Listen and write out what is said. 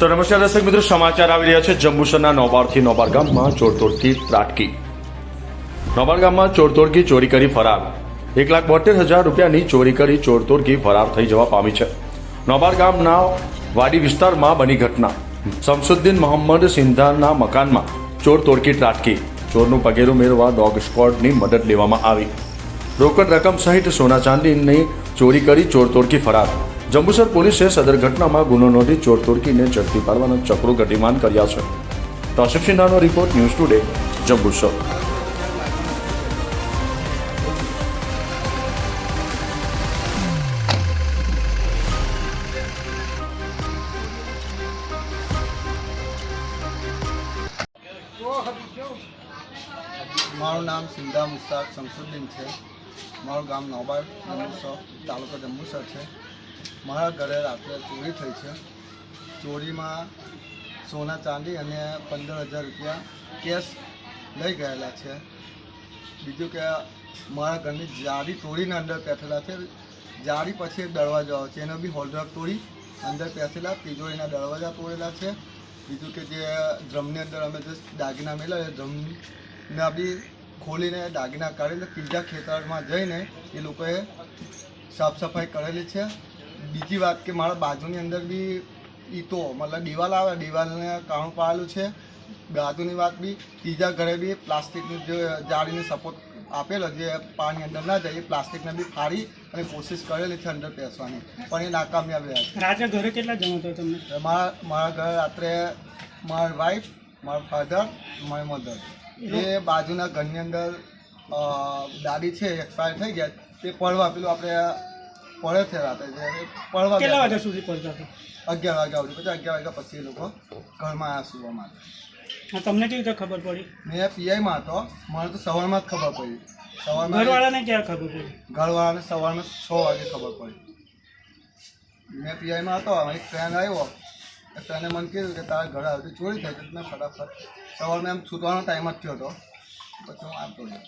તો નમસ્કાર દર્શક મિત્રો, સમાચાર આવી રહ્યા છે જંબુસરના નોબારથી નોબાર ગામમાં ચોરતોડથી ત્રાટકી. નોબાર ગામમાં ચોરતોડકી ચોરી કરી ફરાર. એક લાખ બોતેર હજાર રૂપિયાની ચોરી કરી ચોરતોડકી ફરાર થઈ જવા પામી છે. નોબાર ગામના વાડી વિસ્તારમાં બની ઘટના. શમસુદ્દીન મોહમ્મદ સિંધાના મકાનમાં ચોર તોડકી ત્રાટકી. ચોરનું પગેરું મેળવવા ડોગ સ્ક્વોડની મદદ લેવામાં આવી. રોકડ રકમ સહિત સોના ચાંદીની ચોરી કરી ચોર તોડકી ફરાર. જંબુસર પોલીસે સદર ઘટનામાં ગુનો નોંધી ચોર તોડકીને ઝડપી પાડવાના ચક્રો ગતિમાન કર્યા છે. તોશિફ સિન્હાનો રિપોર્ટ ન્યૂઝ ટુડે, જંબુસર. મારું નામ સિંધા મુસ્તાક શમસુદ્દીન છે. મારું ગામ નોબાર જંબુસર, તાલુકો જંબુસર છે. મારા ઘરે રાત્રે ચોરી થઈ છે. ચોરીમાં સોના ચાંદી અને પંદર હજાર રૂપિયા કેશ લઈ ગયેલા છે. બીજું કે મારા ઘરની જાળી તોડીને અંદર બેઠેલા છે. જાળી પછી દરવાજો આવે છે. એનો બી હોલ્ડર તોડી અંદર બેસેલા તિજોરીના દરવાજા તોડેલા છે. બીજું કે જે ડ્રમની અંદર અમે જે દાગીના એ ડ્રમના બી ખોલીને દાગીના કાઢીને ત્રીજા ખેતરમાં જઈને એ લોકોએ સાફ સફાઈ કરેલી છે. બીજી વાત કે મારા બાજુની અંદર બી ઈતો મતલબ દિવાલ આવે દિવાલને કાણું પાડેલું છે. બાજુની વાત બી ત્રીજા ઘરે બી પ્લાસ્ટિકની જે જાળીને સપોર્ટ આપેલો જે પાણી અંદર ના જાય એ પ્લાસ્ટિકને બી ફાડી અને કોશિશ કરેલી છે અંદર બેસવાની. પણ એ નાકામયાબ રહ્યા ઘરે કેટલા જણ હતો તમને? મારા મારા ઘરે રાત્રે મારી વાઈફ મારા ફાધર મારી મધર એ બાજુના ઘરની અંદર દાદી છે એક્સપાયર થઈ ગયા. તે પડવા પેલું આપણે પડે છે રાતે જે પડવા કેટલા વાગ્યા સુધી પડતા હતા? અગિયાર વાગ્યા સુધી પછી અગિયાર વાગ્યા પછી એ લોકો ઘરમાં આવ્યા સુવા માટે. હા, તમને કેવી રીતે ખબર પડી? મેં પીઆઈમાં હતો મને તો સવારમાં જ ખબર પડી. સવારમાં ઘરવાળાને ક્યાં ખબર પડી? ઘરવાળાને સવારમાં છ વાગે ખબર પડી. મેં પીઆઈમાં હતો એક ટ્રેન આવ્યો. તને મને કીધું કે તારા ઘરે આવતી ચોરી થઈ તો મેં ફટાફટ. સવારમાં એમ છૂટવાનો ટાઈમ જ થયો હતો. પછી હું આવતો રહ્યો